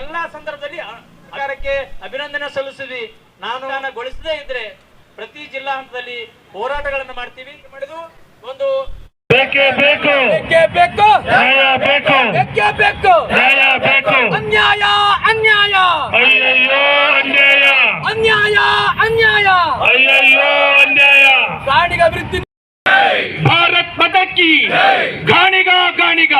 ಎಲ್ಲಾ ಸಂದರ್ಭದಲ್ಲಿ ಅಧಿಕಾರಕ್ಕೆ ಸರ್ಕಾರಕ್ಕೆ ಅಭಿನಂದನೆ ಸಲ್ಲಿಸಿದ್ವಿ. ನಾನು ಗೊಳಿಸದೇ ಇದ್ರೆ ಪ್ರತಿ ಜಿಲ್ಲಾ ಹಂತದಲ್ಲಿ ಹೋರಾಟಗಳನ್ನು ಮಾಡ್ತೀವಿ. ಮಾಡಿದು ಒಂದು ಬೇಕೇ ಬೇಕು. ಬೇಕೇ ಬೇಕು. ನ್ಯಾಯ ಬೇಕು. ಬೇಕೇ ಬೇಕು. ನ್ಯಾಯ ಬೇಕು. ಅನ್ಯಾಯ ಅನ್ಯಾಯ. ಅಯ್ಯಯ್ಯೋ ಅನ್ಯಾಯ. ಅನ್ಯಾಯ ಅನ್ಯಾಯ. ಅಯ್ಯಯ್ಯೋ ಅನ್ಯಾಯ. ಗಾಡಿಗ ಅಭಿವೃದ್ಧಿ ಭಾರತ್ ಮತಕ್ಕಿ ಗಾಣಿಗ ಗಾಣಿಗ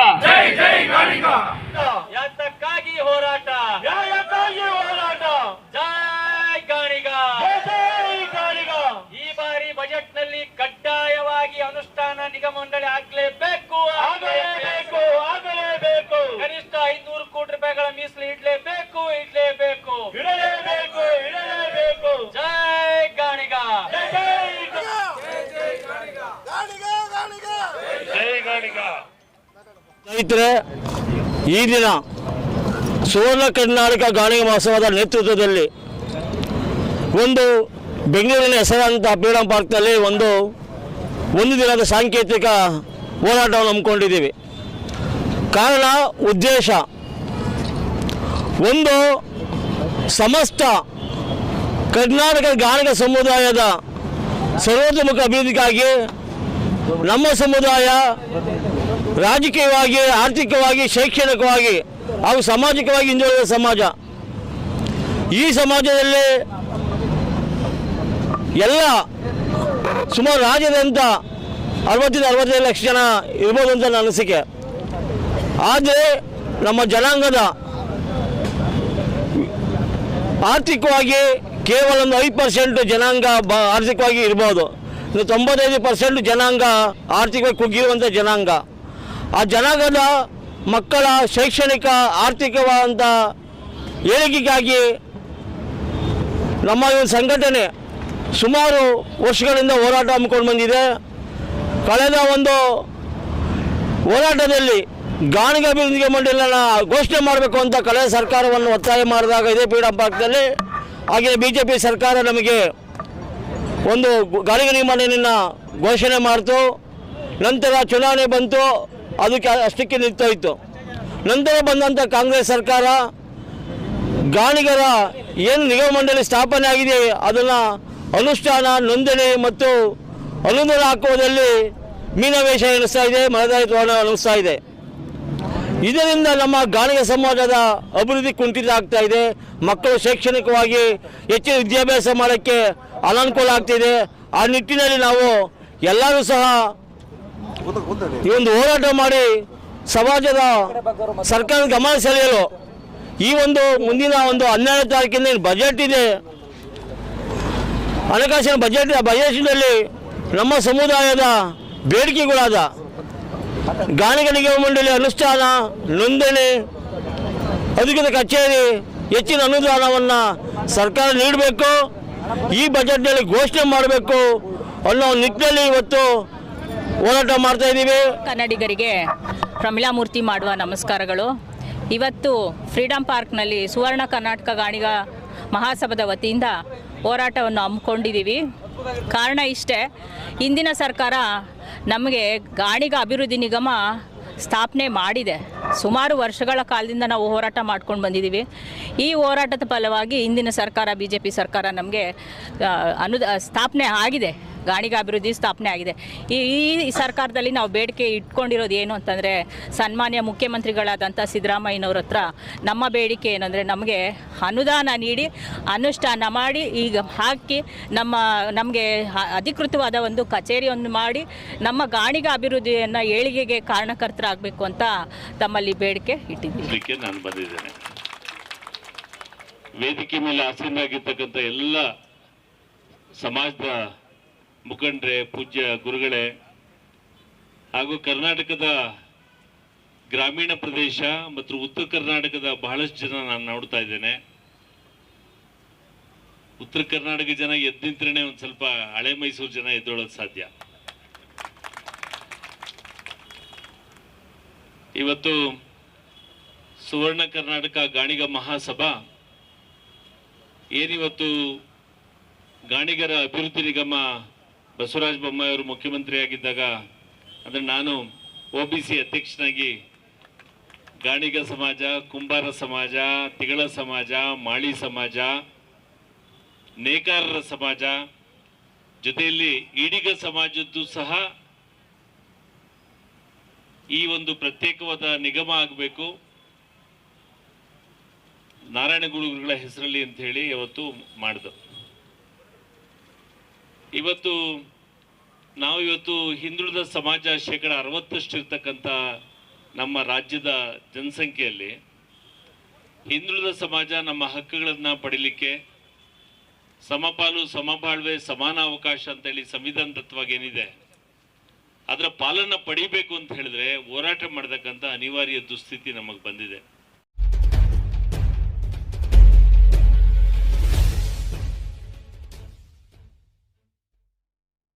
ಯಾತಕ್ಕಾಗಿ ಹೋರಾಟ. ನ್ಯಾಯಕ್ಕಾಗಿ ಹೋರಾಟ. ಜೈ ಗಾಣಿಗ. ಗಾಣಿಗ. ಈ ಬಾರಿ ಬಜೆಟ್ನಲ್ಲಿ ಕಡ್ಡಾಯವಾಗಿ ಅನುಷ್ಠಾನ ನಿಗಮ ಮಂಡಳಿ ಆಗ್ಲೇಬೇಕು. ಆಗಲೇಬೇಕು ಆಗಲೇಬೇಕು. ಕನಿಷ್ಠ ಐನೂರು ಕೋಟಿ ರೂಪಾಯಿಗಳ ಮೀಸಲು ಇಡ್ಲೇಬೇಕು ಇಡ್ಲೇಬೇಕು. ಇಡಲೇಬೇಕು ಇಡಲೇಬೇಕು. ಜೈ ಗಾಣಿಗ. ಜೈ ಗಾಣಿಗ. ಸ್ನೇಹಿತರೆ ಈ ದಿನ ಸುವರ್ಣ ಕರ್ನಾಟಕ ಗಾಣಿಗ ಮಹೋತ್ಸವದ ನೇತೃತ್ವದಲ್ಲಿ ಒಂದು ಬೆಂಗಳೂರಿನ ಹೆಸರಾಂತ ಫ್ರೀಡಂ ಪಾರ್ಕ್ನಲ್ಲಿ ಒಂದು ಒಂದು ದಿನದ ಸಾಂಕೇತಿಕ ಹೋರಾಟವನ್ನು ಹಮ್ಮಿಕೊಂಡಿದ್ದೀವಿ. ಕಾರಣ, ಉದ್ದೇಶ ಒಂದು ಸಮಸ್ತ ಕರ್ನಾಟಕ ಗಾಣಿಗ ಸಮುದಾಯದ ಸರ್ವತೋಮುಖ ಅಭಿವೃದ್ಧಿಗಾಗಿ ನಮ್ಮ ಸಮುದಾಯ ರಾಜಕೀಯವಾಗಿ, ಆರ್ಥಿಕವಾಗಿ, ಶೈಕ್ಷಣಿಕವಾಗಿ, ಹಾಗೂ ಸಾಮಾಜಿಕವಾಗಿ ಹಿಂದುಳಿದ ಸಮಾಜ. ಈ ಸಮಾಜದಲ್ಲಿ ಎಲ್ಲ ಸುಮಾರು ರಾಜ್ಯದಂತ ಅರವತ್ತಿಂದ ಅರವತ್ತೈದು ಲಕ್ಷ ಜನ ಇರ್ಬೋದು ಅಂತ ನನ್ನ ಅನಿಸಿಕೆ. ಆದರೆ ನಮ್ಮ ಜನಾಂಗದ ಆರ್ಥಿಕವಾಗಿ ಕೇವಲ ಒಂದು ಐದು ಪರ್ಸೆಂಟ್ ಜನಾಂಗ ಬ ಆರ್ಥಿಕವಾಗಿ ಇರ್ಬೋದು. ತೊಂಬತ್ತೈದು ಪರ್ಸೆಂಟ್ ಜನಾಂಗ ಆರ್ಥಿಕವಾಗಿ ಕುಗ್ಗಿರುವಂಥ ಜನಾಂಗ. ಆ ಜನಾಂಗದ ಮಕ್ಕಳ ಶೈಕ್ಷಣಿಕ ಆರ್ಥಿಕವಾದಂಥ ಏಳಿಗೆಗಾಗಿ ನಮ್ಮ ಒಂದು ಸಂಘಟನೆ ಸುಮಾರು ವರ್ಷಗಳಿಂದ ಹೋರಾಟ ಹಮ್ಮಿಕೊಂಡು ಬಂದಿದೆ. ಕಳೆದ ಒಂದು ಹೋರಾಟದಲ್ಲಿ ಗಾಣಿಗ ಅಭಿವೃದ್ಧಿ ಮಂಡಳಿನ ಘೋಷಣೆ ಮಾಡಬೇಕು ಅಂತ ಕಳೆದ ಸರ್ಕಾರವನ್ನು ಒತ್ತಾಯ ಮಾಡಿದಾಗ ಇದೇ ಪೀಡಾ ಪಾರ್ಕ್ನಲ್ಲಿ ಹಾಗೆ ಬಿ ಜೆ ಪಿ ಸರ್ಕಾರ ನಮಗೆ ಒಂದು ಗಾಳಿಗ ನಿಯಮನೆಯನ್ನು ಘೋಷಣೆ ಮಾಡಿತು. ನಂತರ ಚುನಾವಣೆ ಬಂತು. ಅದಕ್ಕೆ ಅಷ್ಟಕ್ಕೆ ನಿಂತೋಯ್ತು. ನಂತರ ಬಂದಂಥ ಕಾಂಗ್ರೆಸ್ ಸರ್ಕಾರ ಗಾಣಿಗರ ಏನು ನಿಗಮ ಮಂಡಳಿ ಸ್ಥಾಪನೆ ಆಗಿದೆ ಅದನ್ನು ಅನುಷ್ಠಾನ, ನೋಂದಣಿ ಮತ್ತು ಅನುದಾನ ಹಾಕುವುದರಲ್ಲಿ ಮೀನವೇಷ ಎಣಿಸ್ತಾ ಇದೆ ಮನದಾಯಿ ತೋರಣ ಅನಿಸ್ತಾ ಇದೆ. ಇದರಿಂದ ನಮ್ಮ ಗಾಣಿಗ ಸಮಾಜದ ಅಭಿವೃದ್ಧಿ ಕುಂಠಿತ ಆಗ್ತಾ ಇದೆ. ಮಕ್ಕಳು ಶೈಕ್ಷಣಿಕವಾಗಿ ಹೆಚ್ಚಿನ ವಿದ್ಯಾಭ್ಯಾಸ ಮಾಡೋಕ್ಕೆ ಅನಾನುಕೂಲ ಆಗ್ತಿದೆ. ಆ ನಿಟ್ಟಿನಲ್ಲಿ ನಾವು ಎಲ್ಲರೂ ಸಹ ಈ ಒಂದು ಹೋರಾಟ ಮಾಡಿ ಸಮಾಜದ ಸರ್ಕಾರದ ಗಮನ ಸೆಳೆಯಲು. ಈ ಒಂದು ಮುಂದಿನ ಒಂದು ಹನ್ನೆರಡು ತಾರೀಕಿಂದ ಬಜೆಟ್ ಇದೆ? ಹಣಕಾಸಿನ ಬಜೆಟ್ ಬಜೆಟ್ನಲ್ಲಿ ನಮ್ಮ ಸಮುದಾಯದ ಬೇಡಿಕೆಗಳಾದ ಗಾಣಿಗಳಿಗೆ ಮಂಡಳಿ ಅನುಷ್ಠಾನ, ನೋಂದಣಿ, ಅಧಿಕೃತ ಕಚೇರಿ, ಹೆಚ್ಚಿನ ಅನುದಾನವನ್ನು ಸರ್ಕಾರ ನೀಡಬೇಕು. ಈ ಬಜೆಟ್ನಲ್ಲಿ ಘೋಷಣೆ ಮಾಡಬೇಕು ಅನ್ನೋ ನಿಟ್ಟಿನಲ್ಲಿ ಇವತ್ತು ಹೋರಾಟ ಮಾಡ್ತಾ ಇದ್ದೀವಿ. ಕನ್ನಡಿಗರಿಗೆ ಪ್ರಮೀಳಾ ಮೂರ್ತಿ ಮಾಡುವ ನಮಸ್ಕಾರಗಳು. ಇವತ್ತು ಫ್ರೀಡಂ ಪಾರ್ಕ್ನಲ್ಲಿ ಸುವರ್ಣ ಕರ್ನಾಟಕ ಗಾಣಿಗ ಮಹಾಸಭಾದ ವತಿಯಿಂದ ಹೋರಾಟವನ್ನು ಹಮ್ಮಿಕೊಂಡಿದ್ದೀವಿ. ಕಾರಣ ಇಷ್ಟೇ ಇಂದಿನ ಸರ್ಕಾರ ನಮಗೆ ಗಾಣಿಗ ಅಭಿವೃದ್ಧಿ ನಿಗಮ ಸ್ಥಾಪನೆ ಮಾಡಿದೆ. ಸುಮಾರು ವರ್ಷಗಳ ಕಾಲದಿಂದ ನಾವು ಹೋರಾಟ ಮಾಡ್ಕೊಂಡು ಬಂದಿದ್ದೀವಿ. ಈ ಹೋರಾಟದ ಫಲವಾಗಿ ಇಂದಿನ ಸರ್ಕಾರ ಬಿ ಜೆ ಪಿ ಸರ್ಕಾರ ನಮಗೆ ಅನು ಸ್ಥಾಪನೆ ಆಗಿದೆ. ಗಾಣಿಗ ಅಭಿವೃದ್ಧಿ ಸ್ಥಾಪನೆ ಆಗಿದೆ. ಈ ಈ ಸರ್ಕಾರದಲ್ಲಿ ನಾವು ಬೇಡಿಕೆ ಇಟ್ಕೊಂಡಿರೋದು ಏನು ಅಂತಂದರೆ ಸನ್ಮಾನ್ಯ ಮುಖ್ಯಮಂತ್ರಿಗಳಾದಂಥ ಸಿದ್ದರಾಮಯ್ಯನವ್ರ ಹತ್ರ ನಮ್ಮ ಬೇಡಿಕೆ ಏನಂದರೆ ನಮಗೆ ಅನುದಾನ ನೀಡಿ, ಅನುಷ್ಠಾನ ಮಾಡಿ, ಈಗ ಹಾಕಿ ನಮ್ಮ, ನಮಗೆ ಅಧಿಕೃತವಾದ ಒಂದು ಕಚೇರಿಯನ್ನು ಮಾಡಿ ನಮ್ಮ ಗಾಣಿಗ ಅಭಿವೃದ್ಧಿಯನ್ನು ಏಳಿಗೆಗೆ ಕಾರಣಕರ್ತರಾಗಬೇಕು ಅಂತ ತಮ್ಮಲ್ಲಿ ಬೇಡಿಕೆ ಇಟ್ಟಿದ್ದೀವಿ. ವೇದಿಕೆ ಮೇಲೆ ಆಸೀನರಾಗಿರ್ತಕ್ಕಂಥ ಎಲ್ಲ ಸಮಾಜದ ಮುಖಂಡರೇ, ಪೂಜ್ಯ ಗುರುಗಳೇ, ಹಾಗೂ ಕರ್ನಾಟಕದ ಗ್ರಾಮೀಣ ಪ್ರದೇಶ ಮತ್ತು ಉತ್ತರ ಕರ್ನಾಟಕದ ಬಹಳಷ್ಟು ಜನ ನಾನು ನೋಡ್ತಾ ಇದ್ದೇನೆ. ಉತ್ತರ ಕರ್ನಾಟಕ ಜನ ಎದ್ದು ನಿಂತ್ರೆ ಒಂದು ಸ್ವಲ್ಪ ಹಳೆ ಮೈಸೂರು ಜನ ಎದ್ದೊಳೋದು ಸಾಧ್ಯ. ಇವತ್ತು ಸುವರ್ಣ ಕರ್ನಾಟಕ ಗಾಣಿಗ ಮಹಾಸಭಾ ಏನಿವತ್ತು ಗಾಣಿಗರ ಅಭಿವೃದ್ಧಿ ನಿಗಮ ಬಸವರಾಜ ಬೊಮ್ಮಾಯಿ ಅವರು ಮುಖ್ಯಮಂತ್ರಿಯಾಗಿದ್ದಾಗ ಅಂದರೆ ನಾನು ಒ ಬಿ ಸಿ ಅಧ್ಯಕ್ಷನಾಗಿ ಗಾಣಿಗ ಸಮಾಜ, ಕುಂಬಾರ ಸಮಾಜ, ತಿಗಳ ಸಮಾಜ, ಮಾಳಿ ಸಮಾಜ, ನೇಕಾರರ ಸಮಾಜ, ಜೊತೆಯಲ್ಲಿ ಈಡಿಗ ಸಮಾಜದ್ದು ಸಹ ಈ ಒಂದು ಪ್ರತ್ಯೇಕವಾದ ನಿಗಮ ಆಗಬೇಕು. ನಾರಾಯಣ ನಾರಾಯಣಗುರುಗಳ ಹೆಸರಲ್ಲಿ ಅಂತ ಹೇಳಿ ಇವತ್ತು ಮಾಡಿದ್ರು ಇವತ್ತು ನಾವು ಇವತ್ತು ಹಿಂದುಳಿದ ಸಮಾಜ ಶೇಕಡ ಅರವತ್ತಷ್ಟು ಇರ್ತಕ್ಕಂಥ ನಮ್ಮ ರಾಜ್ಯದ ಜನಸಂಖ್ಯೆಯಲ್ಲಿ ಹಿಂದುಳಿದ ಸಮಾಜ ನಮ್ಮ ಹಕ್ಕುಗಳನ್ನು ಪಡಿಲಿಕ್ಕೆ ಸಮಪಾಲು, ಸಮಬಾಳ್ವೆ, ಸಮಾನ ಅವಕಾಶ ಅಂತೇಳಿ ಸಂವಿಧಾನ ತತ್ವವಾಗಿ ಏನಿದೆ, ಅದರ ಪಾಲನ್ನು ಪಡಿಬೇಕು ಅಂತ ಹೇಳಿದ್ರೆ ಹೋರಾಟ ಮಾಡತಕ್ಕಂಥ ಅನಿವಾರ್ಯ ದುಸ್ಥಿತಿ ನಮಗೆ ಬಂದಿದೆ.